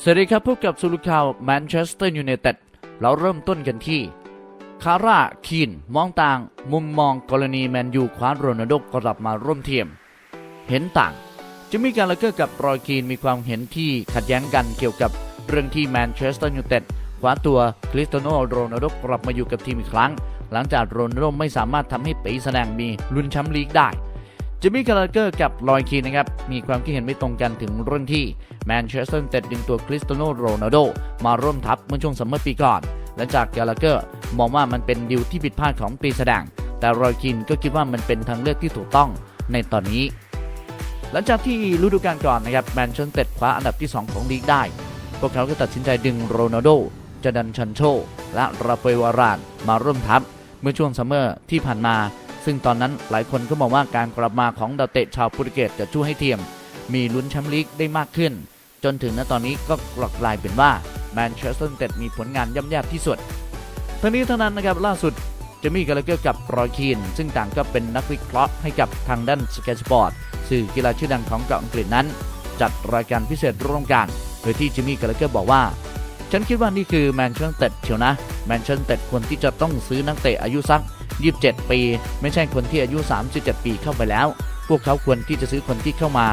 สวัสดีครับพบกับสุลุข่าวแมนเชสเตอร์ยูไนเต็ดเราเริ่มต้นกันที่ คาร่าคีน มองต่าง มุมมองกรณีแมนยูคว้าโรนัลโดกลับมาร่วมทีม เห็นต่าง จะมีการละเกอร์กับรอยคีนมีความเห็นที่ขัดแย้งกันเกี่ยวกับเรื่องที่แมนเชสเตอร์ยูไนเต็ดคว้าตัวคริสเตโนโรนัลโดกลับมาอยู่กับทีมอีกครั้ง หลังจากโรนัลโดไม่สามารถทำให้ปีแสดงมีลุ้นแชมป์ลีกได้ จิมมี่คาร์เกอร์กับลอยคีนะครับ มีความคิดเห็นไม่ตรงกันถึงเรื่องที่แมนเชสเตอร์เต็ดดึงตัวคริสเตียโนโรนัลโดมาร่วมทัพเมื่อช่วงซัมเมอร์ปีก่อน หลังจากกาลาเกอร์มองว่ามันเป็นดิวที่ผิดพลาดของปีแสดง แต่รอยคีนก็คิดว่ามันเป็นทางเลือกที่ถูกต้องในตอนนี้ หลังจากที่ฤดูกาลก่อนนะครับแมนเชสเตอร์เตดคว้าอันดับที่ 2 ของลีกได้ พวกเขาก็ตัดสินใจดึงโรนัลโดจดันชันโช และราเอลวารานมาร่วมทัพเมื่อช่วงซัมเมอร์ที่ผ่านมา ซึ่งตอนนั้นหลายคนก็มองว่าการกลับมาของดาวเตะชาวโปรตุเกสจะช่วยให้ทีมมีลุ้นแชมป์ลีกได้มากขึ้น จนถึงณตอนนี้ก็กลายเป็นว่าแมนเชสเตอร์ยูไนเต็ดมีผลงานย่ำแย่ที่สุดทั้งนี้ทั้งนั้นนะครับล่าสุดจะมีกาลเกอร์กับรอยคีน ซึ่งต่างก็เป็นนักวิเคราะห์ให้กับทางด้านสเกตสปอร์ตสื่อกีฬาชื่อดังของเกาะอังกฤษนั้น จัดรายการพิเศษร่วมกันโดยที่จิมมี่กาลเกอร์บอกว่า ฉันคิดว่านี่คือแมนเชสเตอร์เชียวนะ แมนเชสเตอร์ควรที่จะต้องซื้อนักเตะอายุสัก 27 ปี ไม่ใช่คนที่อายุ 37 ปีเข้าไปแล้ว พวกเขาควรที่จะซื้อคนที่เข้ามา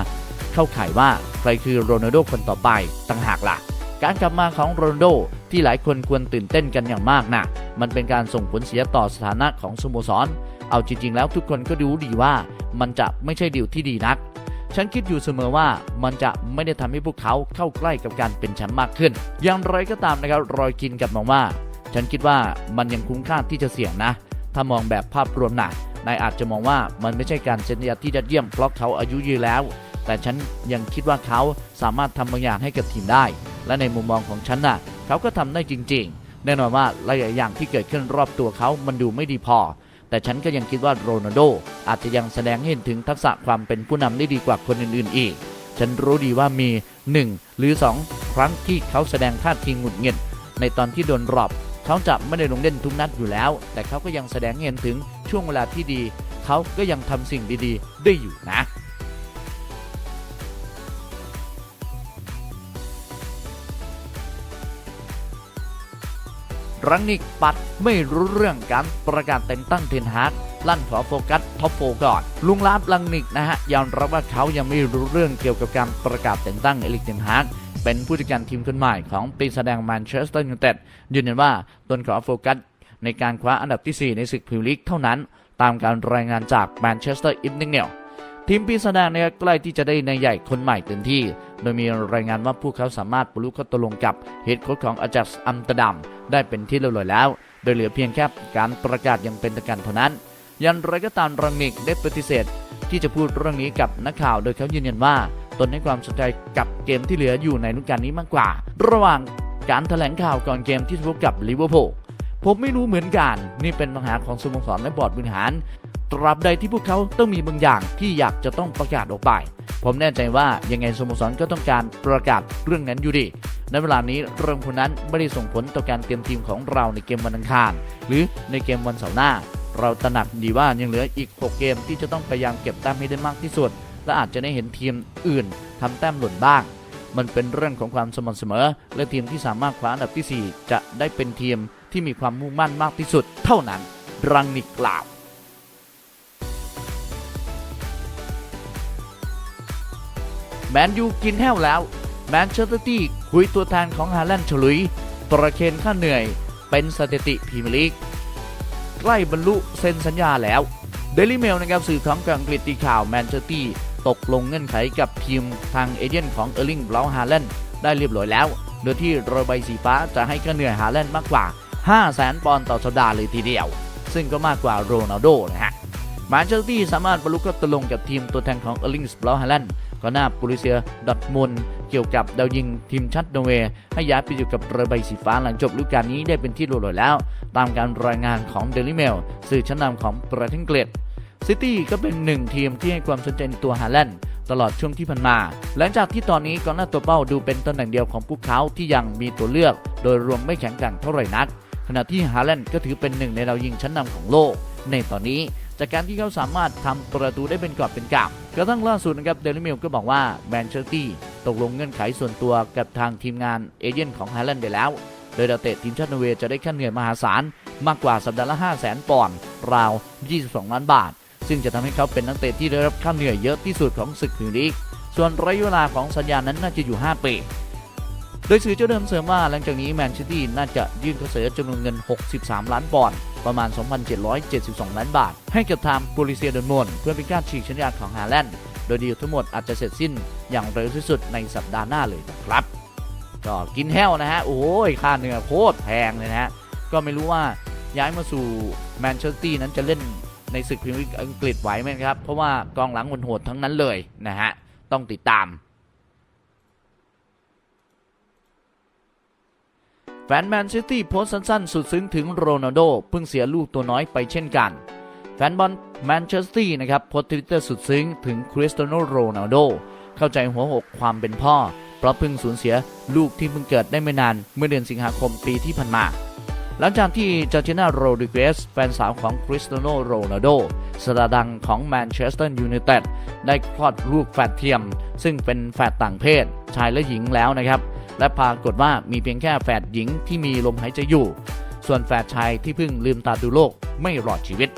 เข้าข่ายว่าใครคือโรนัลโดคนต่อไปต่างหากล่ะ การกลับมาของโรนัลโดที่หลายคนควรตื่นเต้นกันอย่างมากนะมันเป็นการส่งผลเสียต่อสถานะของสโมสร เอาจริง ๆ แล้วทุกคนก็รู้ดีว่ามันจะไม่ใช่ดีลที่ดีนัก ฉันคิดอยู่เสมอว่ามันจะไม่ได้ทำให้พวกเขาเข้าใกล้กับการเป็นแชมป์มากขึ้น อย่างไรก็ตามนะครับรอยกินกับมองว่า ฉันคิดว่ามันยังคุ้มค่าที่จะเสี่ยงนะ ถ้ามองแบบภาพรวมหนักนายอาจจะมองว่ามันไม่ใช่การเซ็นสัญญาที่ยอดเยี่ยมเพราะเขาอายุยืนแล้ว แต่ฉันยังคิดว่าเขาสามารถทำบางอย่างให้กับทีมได้ และในมุมมองของฉันน่ะเขาก็ทำได้จริง ๆ แน่นอนว่าหลายอย่างที่เกิดขึ้นรอบตัวเขามันดูไม่ดีพอ แต่ฉันก็ยังคิดว่าโรนัลโดอาจจะยังแสดงให้เห็นถึงทักษะความเป็นผู้นำได้ดีกว่าคนอื่นๆ อีก ฉันรู้ดีว่ามี 1 หรือ 2 ครั้งที่เขาแสดงท่าทีหงุดหงิดในตอนที่โดนรอบ เขาจะไม่ได้ลงเล่นทุกนัดอยู่แล้ว แต่เขาก็ยังแสดงเห็นถึงช่วงเวลาที่ดี เขาก็ยังทำสิ่งดีๆ ได้อยู่นะรังนิกปัดไม่รู้เรื่องการประกาศแต่งตั้งเทนฮากลั่นขอโฟกัสท็อปโฟก่อน ลุงลาบลังนิกนะฮะยอมรับว่าเขายังไม่รู้เรื่องเกี่ยวกับการประกาศแต่งตั้งเอลิกเทนฮาก เป็นผู้จัดการทีมคนใหม่ของปีแสดงแมนเชสเตอร์ยูไนเต็ดยืนยันว่าตนขอโฟกัสในการคว้าอันดับที่ 4 ในศึกพรีเมียร์ลีกเท่านั้น ตามการรายงานจากแมนเชสเตอร์อิฟนิงเนลทีมปีศาจแดงเนี่ยใกล้ที่จะได้ในายใหญ่คนใหม่เต็มที่ โดยมีรายงานว่าพวกเขาสามารถปลุกข้าตกลงกับเฮดโค้ชของอาจักซ์อัมสเตอร์ดัมได้เป็นที่เรียบร้อยแล้ว โดยเหลือเพียงแค่การประกาศยังเป็นทางการเท่านั้น ยันไรก็ตามรังนิกได้ปฏิเสธ ที่จะพูดเรื่องนี้กับนักข่าว โดยเขายืนยันว่า ตนให้ความสนใจกับเกมที่เหลืออยู่ในฤดูกาลนี้มากกว่า ระหว่างการแถลงข่าวก่อนเกมที่พบกับลิเวอร์พูลผมไม่รู้เหมือนกัน นี่เป็นปัญหาของสโมสรและบอร์ดบริหาร ตราบใดที่พวกเขาต้องมีบางอย่างที่อยากจะต้องประกาศออกไป ผมแน่ใจว่ายังไงสโมสรก็ต้องการประกาศเรื่องนั้นอยู่ดี ในเวลานี้เรื่องคนนั้นไม่ได้ส่งผลต่อการเตรียมทีมของเราในเกมวันอังคาร หรือในเกมวันเสาร์หน้า เราตระหนักดีว่ายังเหลืออีก 6 เกมที่จะต้องพยายามเก็บแต้มให้ได้มากที่สุด และอาจจะได้เห็นทีมอื่นทำแต้มหล่นบ้าง มันเป็นเรื่องของความสม่ำเสมอ และทีมที่สามารถคว้าอันดับที่ 4 จะได้เป็นทีมที่มีความมุ่งมั่นมากที่สุด เท่านั้น รังนิกกล่าวแมนยูกินแห้วแล้วแมนเชสเตอร์ตี้คุยตัวแทนของฮาแลนด์ฉลุยประเคนค่าเหนื่อยเป็นสถิติพรีเมียร์ลีกใกล้บรรลุเซ็นสัญญาแล้วเดลิเมลนะครับสื่อของอังกฤษตีข่าวแมนเชสเตอร์ตี้ ตกลงเงื่อนไขกับทีมทางเอเจนต์ของเออร์ลิงบราวน์ฮาแลนได้เรียบร้อยแล้ว โดยที่โรยใบสีฟ้าจะให้ค่าเหนื่อยฮาแลนมากกว่า 5 0 0แสนปอนด์ต่อสัปดาห์เลยทีเดียว ซึ่งก็มากกว่าโรนัลโดนะฮะแมนเชสเตอร์ตี้สามารถบรรลุข้อตกลงกับทีมตัวแทนของเออร์ลิงส์บราวน์ฮาแลนก็หน้าปูริเซียดอทมุนเกี่ยวกับดาวยิงทีมชัดนเวย์ให้ย้ายไปอยู่กับเรือใบสีฟ้าหลังจบฤดูกาลนี้ได้เป็นที่รู้แล้ว ตามการรายงานของเดลิเมลสื่อชั้นนำของประเทศอังกฤษ ซิตี้ก็เป็นหนึ่งทีมที่ให้ความสนใจตัวฮาแลนด์ตลอดช่วงที่ผ่านมา หลังจากที่ตอนนี้กองหน้าตัวเป้าดูเป็นตำแหน่งเดียวของพวกเขาที่ยังมีตัวเลือก โดยรวมไม่แข็งแกร่งเท่าไหร่นัก ขณะที่ฮาแลนด์ก็ถือเป็นหนึ่งในดาวยิงชั้นนำของโลก ในตอนนี้จากการที่เขาสามารถทำประตูได้เป็นกอบเป็นกำกระทั่งล่าสุดนะครับเดลิมิลก็บอกว่าแมนเชสเตอร์ตีตกลงเงื่อนไขส่วนตัวกับทางทีมงานเอเย่นของไฮแลนด์ไปแล้ว โดยดาวเตะทีมชาตินอร์เวย์จะได้ค่าเหนื่อยมหาศาลมากกว่าสัปดาห์ละ 5 0 0 0 0 0ปอนด์ราว 22 ล้านบาท ซึ่งจะทำให้เขาเป็นนักเตะที่ได้รับค่าเหนื่อยเยอะที่สุดของศึกพรีเมียร์ลีก ส่วนระยะเวลาของสัญญานั้นน่าจะอยู่ 5 ปี โดยสื่อเจ้าเดิมเสริมว่าหลังจากนี้แมนเชสเตอร์น่าจะยื่นข้อเสนอจำนวนเงิน 63 ล้านปอนด์ประมาณ 2,772 ล้านบาท ให้กับทางโปลิเซียเดนมอนเพื่อเป็นการฉีกสัญญาของฮาแลนด์โดยดีลทั้งหมดอาจจะเสร็จสิ้นอย่างเร็วที่สุดในสัปดาห์หน้าเลยนะครับก็กินแห้วนะฮะ โอ้ย ค่าเนื้อโคตรแพงเลยนะฮะ ก็ไม่รู้ว่าย้ายมาสู่แมนเชสเตอร์นั้นจะเล่น ในศึกพรีเมียร์ลีกอังกฤษไหวไหมครับ เพราะว่ากองหลังโหดทั้งนั้นเลยนะฮะ ต้องติดตาม แฟนแมนซิตี้โพสต์สั้นๆ สุดซึ้งถึงโรนัลโดเพิ่งเสียลูกตัวน้อยไปเช่นกัน แฟนบอลแมนเชสเตอร์นะครับโพสต์ทวิตเตอร์สุดซึ้งถึงคริสเตียโนโรนัลโดเข้าใจหัวอกความเป็นพ่อ เพราะเพิ่งสูญเสียลูกที่เพิ่งเกิดได้ไม่นานเมื่อเดือนสิงหาคมปีที่ผ่านมา หลังจากที่จอร์จิน่าโรดิเกสแฟนสาวของคริสเตียโนโรนัลโดสตาดังของแมนเชสเตอร์ยูไนเต็ดได้คลอดลูกแฝดเทียม ซึ่งเป็นแฝดต่างเพศ ชายและหญิงแล้วนะครับ และปรากฏว่ามีเพียงแค่แฝดหญิงที่มีลมหายใจอยู่ ส่วนแฝดชายที่เพิ่งลืมตาดูโลกไม่รอดชีวิต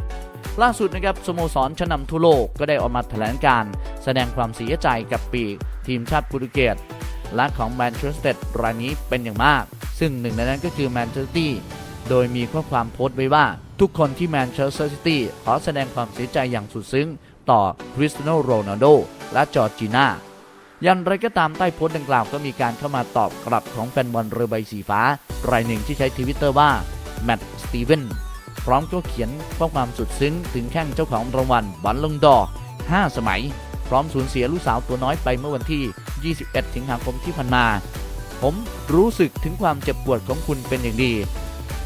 ล่าสุดนะครับสโมสรชั้นนำทั่วโลกก็ได้ออกมาแถลงการ์แสดงความเสียใจกับปีก ทีมชาติโปรตุเกสและของแมนเชสเตอร์รายนี้เป็นอย่างมาก ซึ่งหนึ่งในนั้นก็คือแมนเชสเตอร์ โดยมีข้อความโพสต์ไว้ว่า ทุกคนที่แมนเชสเตอร์ซิตี้ขอแสดงความเสียใจอย่างสุดซึ้ง ต่อคริสเตียโนโรนัลโดและจอร์จิน่าอย่างไรก็ตามใต้โพสต์ดังกล่าวก็มีการเข้ามาตอบกลับของแฟนบอลเรือใบสีฟ้า รายหนึ่งที่ใช้ทวิตเตอร์ว่าแมตต์สตีเวนพร้อมก็เขียนข้อความสุดซึ้งถึงแข้งเจ้าของรางวัลบอลลงดอ5 สมัย พร้อมสูญเสียลูกสาวตัวน้อยไปเมื่อวันที่ 21 สิงหาคมที่ผ่านมา ผมรู้สึกถึงความเจ็บปวดของคุณเป็นอย่างดี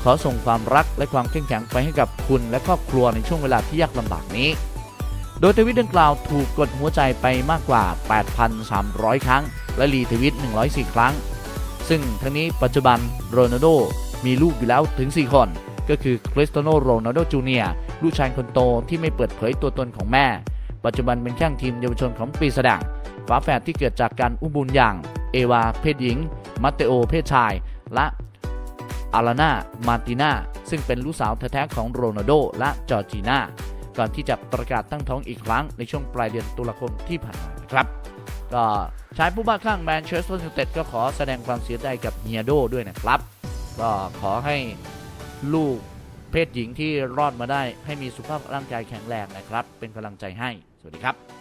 ขอส่งความรักและความเข้มแข็งไปให้กับคุณและครอบครัวในช่วงเวลาที่ยากลำบากนี้ โดยทวิตดังกล่าวถูกกดหัวใจไปมากกว่า 8,300 ครั้ง และรีทวิต 104 ครั้ง ซึ่งทั้งนี้ปัจจุบันโรนัลโดมีลูกอยู่แล้วถึง 4 คน ก็คือคริสเตียโนโรนัลโดจูเนียร์ลูกชายคนโตที่ไม่เปิดเผยตัวตนของแม่ ปัจจุบันเป็นแข้งทีมเยาวชนของปีศาจฝาแฝดที่เกิดจากการอุ้มบุญอย่าง เอวาเพศหญิง มัตเตโอเพศชาย และ อารานามาร์ตินาซึ่งเป็นลูกสาวแท้ๆของโรนัลโดและจอร์จีนาก่อนที่จะประกาศตั้งท้องอีกครั้งในช่วงปลายเดือนตุลาคมที่ผ่านมานครับก็ชายผู้บ้าคลั่งแมนเชสเตอร์ยูไนเต็ดก็ขอแสดงความเสียใจกับเฮียโดด้วยนะครับ ก็ขอให้ลูกเพศหญิงที่รอดมาได้ให้มีสุขภาพร่างกายแข็งแรงนะครับ เป็นกำลังใจให้ สวัสดีครับ